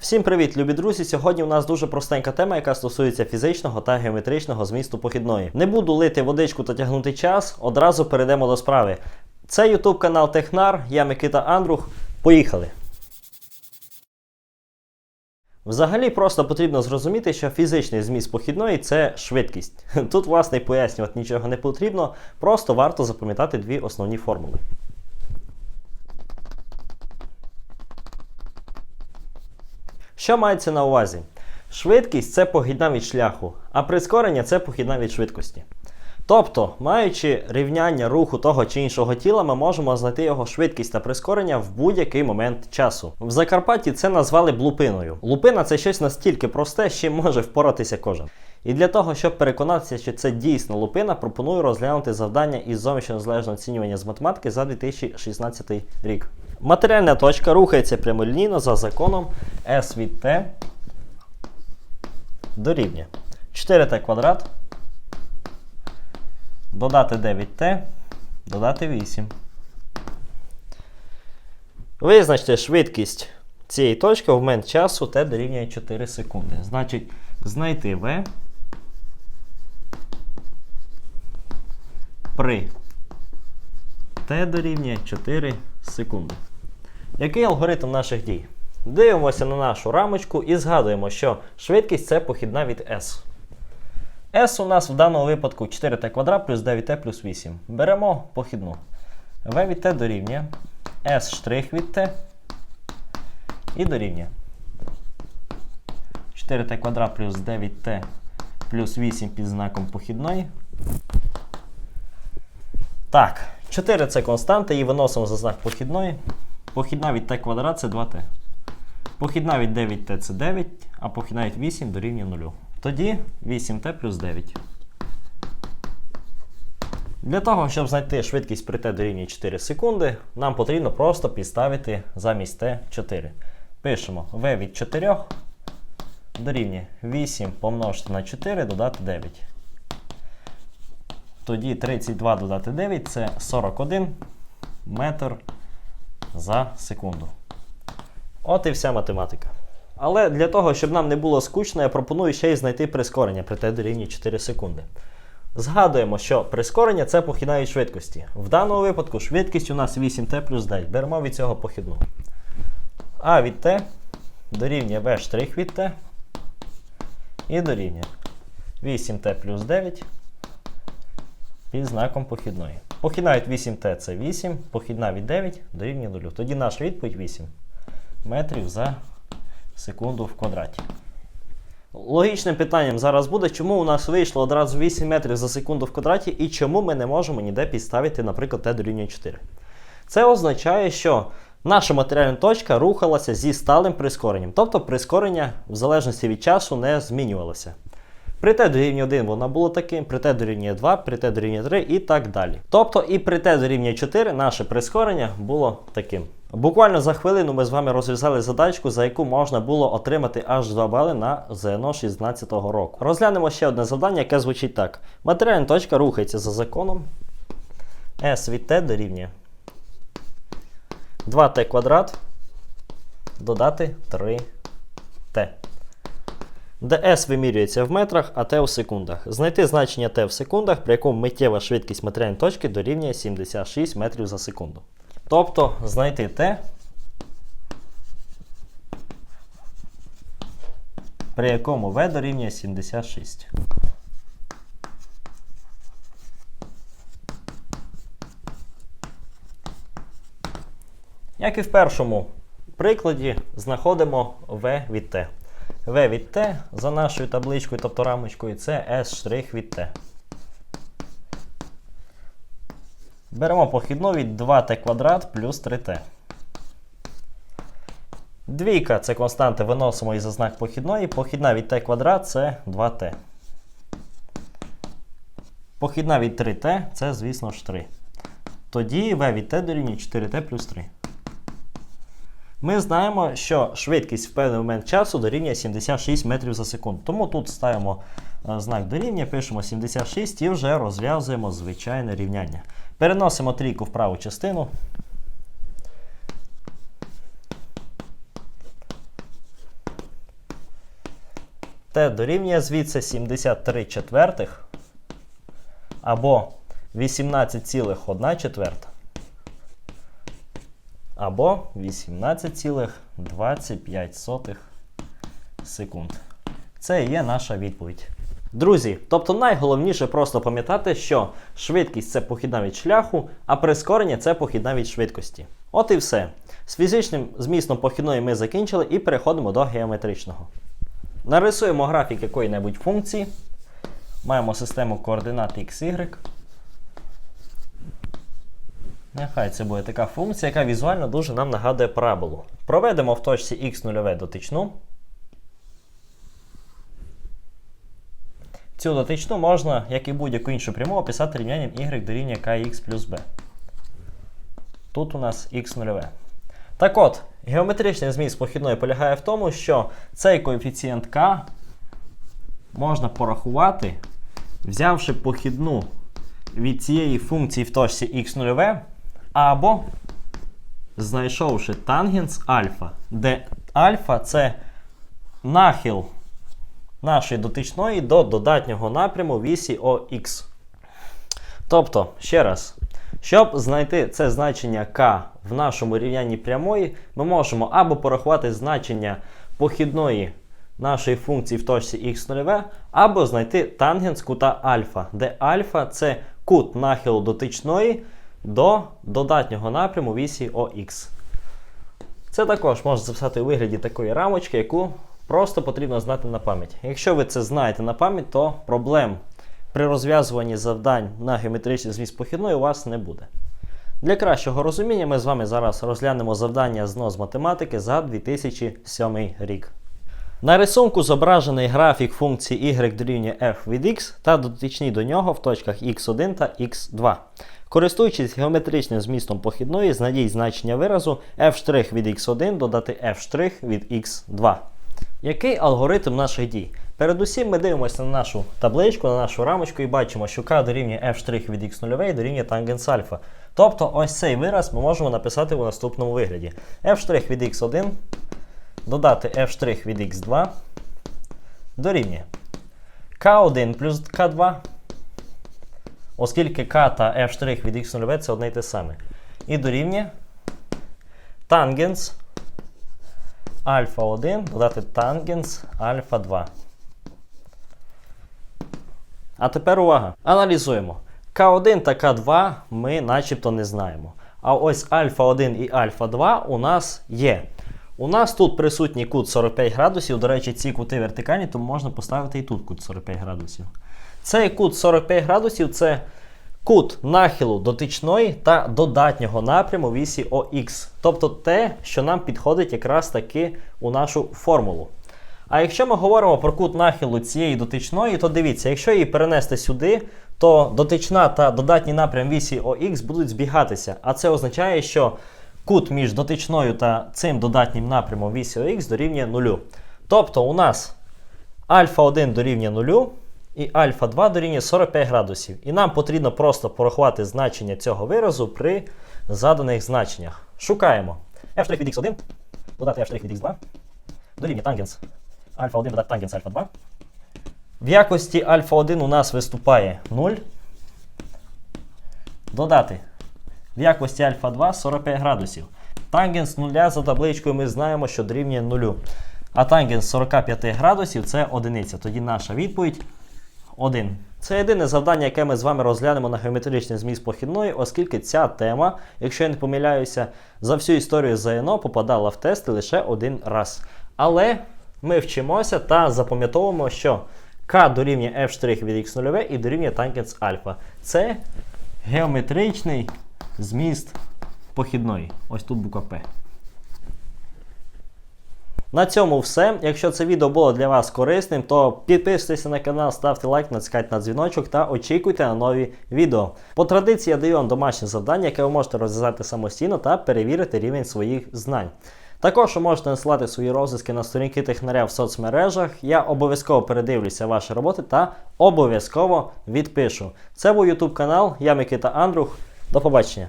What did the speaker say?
Всім привіт, любі друзі! Сьогодні у нас дуже простенька тема, яка стосується фізичного та геометричного змісту похідної. Не буду лити водичку та тягнути час, одразу перейдемо до справи. Це YouTube канал Технар, я Микита Андрух. Поїхали! Взагалі просто потрібно зрозуміти, що фізичний зміст похідної це швидкість. Тут, власне, пояснювати нічого не потрібно, просто варто запам'ятати дві основні формули. Що мається на увазі? Швидкість це похідна від шляху, а прискорення це похідна від швидкості. Тобто, маючи рівняння руху того чи іншого тіла, ми можемо знайти його швидкість та прискорення в будь-який момент часу. В Закарпатті це назвали б лупиною. Лупина це щось настільки просте, чим може впоратися кожен. І для того, щоб переконатися, що це дійсно лупина, пропоную розглянути завдання із зовнішнього незалежного оцінювання з математики за 2016 рік. Матеріальна точка рухається прямолінійно за законом S від T дорівнює 4t квадрат, додати 9t, додати 8. Визначте швидкість цієї точки в момент часу t дорівнює 4 секунди. Значить, знайти v при t дорівнює 4 секунди. Який алгоритм наших дій? Дивимося на нашу рамочку і згадуємо, що швидкість це похідна від S. S у нас в даному випадку 4t квадрат плюс 9t плюс 8. Беремо похідну. V від t дорівнює S штрих від t і дорівнює 4t квадрат плюс 9t плюс 8 під знаком похідної. Так, 4 це константа, її виносимо за знак похідної. Похідна від t квадрат це 2t. Похідна від 9t це 9, а похідна від 8 дорівнює 0. Тоді 8t плюс 9. Для того, щоб знайти швидкість при t дорівнює 4 секунди, нам потрібно просто підставити замість t 4. Пишемо v від 4 дорівнює 8 помножити на 4 додати 9. Тоді 32 додати 9 це 41 метр за секунду. От і вся математика. Але для того, щоб нам не було скучно, я пропоную ще й знайти прискорення при t дорівнює 4 секунди. Згадуємо, що прискорення це похідна швидкості. В даному випадку швидкість у нас 8t плюс 9. Беремо від цього похідну. А від t дорівнює v від t і дорівнює 8t плюс 9 під знаком похідної. Похідна від 8t це 8, похідна від 9 дорівнює 0. Тоді наша відповідь 8 метрів за секунду в квадраті. Логічним питанням зараз буде, чому у нас вийшло одразу 8 метрів за секунду в квадраті і чому ми не можемо ніде підставити, наприклад, t дорівнює 4. Це означає, що наша матеріальна точка рухалася зі сталим прискоренням, тобто прискорення в залежності від часу не змінювалося. При t дорівнює 1 вона була таким, при t дорівнює 2, при t дорівнює 3 і так далі. Тобто і при t дорівнює 4 наше прискорення було таким. Буквально за хвилину ми з вами розв'язали задачку, за яку можна було отримати аж 2 бали на ЗНО 16 року. Розглянемо ще одне завдання, яке звучить так. Матеріальна точка рухається за законом. S від t дорівнює 2t квадрат додати 3t де S вимірюється в метрах, а T в секундах. Знайти значення T в секундах, при якому миттєва швидкість матеріальної точки дорівнює 76 метрів за секунду. Тобто знайти T, при якому V дорівнює 76. Як і в першому прикладі, знаходимо V від T. V від T за нашою табличкою, тобто рамочкою, це S' від T. Беремо похідну від 2t квадрат плюс 3t. Двійка це константи, виносимо і за похідної. Похідна від t квадрат це 2t. Похідна від 3t це, звісно ж, 3. Тоді v від t дорівнює 4t плюс 3. Ми знаємо, що швидкість в певний момент часу дорівнює 76 метрів за секунду. Тому тут ставимо е, знак дорівнює, пишемо 76 і вже розв'язуємо звичайне рівняння. Переносимо трійку в праву частину. Т дорівнює звідси 73 четвертих або 18,1 четверта або 18,25 секунд. Це є наша відповідь. Друзі, тобто найголовніше просто пам'ятати, що швидкість це похідна від шляху, а прискорення це похідна від швидкості. От і все. З фізичним змістом похідної ми закінчили і переходимо до геометричного. Нарисуємо графік якої-небудь функції. Маємо систему координат x, y. Нехай це буде така функція, яка візуально дуже нам нагадує параболу. Проведемо в точці x0 дотичну. Цю дотичну можна, як і будь-яку іншу пряму, описати рівнянням y дорівнює kx плюс b. Тут у нас x0. Так от, геометричний зміст похідної полягає в тому, що цей коефіцієнт k можна порахувати, взявши похідну від цієї функції в точці x0, або знайшовши тангенс альфа, де альфа це нахил нашої дотичної до додатнього напряму вісі ОХ. Тобто, ще раз, щоб знайти це значення k в нашому рівнянні прямої, ми можемо або порахувати значення похідної нашої функції в точці x0, або знайти тангенс кута альфа, де альфа це кут нахилу дотичної до додатнього напряму вісі ОХ. Це також можна записати у вигляді такої рамочки, яку просто потрібно знати на пам'ять. Якщо ви це знаєте на пам'ять, то проблем при розв'язуванні завдань на геометричний зміст похідної у вас не буде. Для кращого розуміння ми з вами зараз розглянемо завдання з математики за 2007 рік. На рисунку зображений графік функції y дорівнює f від x та дотичні до нього в точках x1 та x2. Користуючись геометричним змістом похідної, знайдіть значення виразу f' від x1 додати f' від x2. Який алгоритм наших дій? Передусім ми дивимося на нашу табличку, на нашу рамочку і бачимо, що k дорівнює f' від x0 дорівнює тангенс альфа. Тобто ось цей вираз ми можемо написати у наступному вигляді. f' від x1 додати f' від x2 дорівнює k1 плюс k2, оскільки k та f' від x0 це одне й те саме. І дорівнює тангенс альфа 1 додати тангенс альфа 2. А тепер увага. Аналізуємо. К1 та К2 ми начебто не знаємо. А ось альфа 1 і альфа 2 у нас є. У нас тут присутній кут 45 градусів. До речі, ці кути вертикальні, тому можна поставити і тут кут 45 градусів. Цей кут 45 градусів це кут нахилу дотичної та додатнього напряму вісі ОХ. Тобто те, що нам підходить якраз таки у нашу формулу. А якщо ми говоримо про кут нахилу цієї дотичної, то дивіться, якщо її перенести сюди, то дотична та додатній напрям вісі ОХ будуть збігатися. А це означає, що кут між дотичною та цим додатнім напрямом вісі ОХ дорівнює 0. Тобто у нас альфа 1 дорівнює 0, і альфа 2 дорівнює 45 градусів. І нам потрібно просто порахувати значення цього виразу при заданих значеннях. Шукаємо f' від x1, додати f' від x2, дорівнює тангенс альфа 1 додати тангенс альфа 2. В якості альфа 1 у нас виступає 0. Додати. В якості альфа 2 45 градусів. Тангенс 0 за табличкою ми знаємо, що дорівнює 0. А тангенс 45 градусів це одиниця. Тоді наша відповідь 1. Це єдине завдання, яке ми з вами розглянемо на геометричний зміст похідної, оскільки ця тема, якщо я не помиляюся, за всю історію ЗНО попадала в тести лише один раз. Але ми вчимося та запам'ятовуємо, що k дорівнює f' від x0 і дорівнює тангенс альфа. Це геометричний зміст похідної. Ось тут буква П. На цьому все. Якщо це відео було для вас корисним, то підписуйтесь на канал, ставте лайк, натискайте на дзвіночок та очікуйте на нові відео. По традиції я даю вам домашнє завдання, яке ви можете розв'язати самостійно та перевірити рівень своїх знань. Також ви можете насилати свої розв'язки на сторінки технаря в соцмережах. Я обов'язково передивлюся ваші роботи та обов'язково відпишу. Це був YouTube канал, я Микита Андрух. До побачення.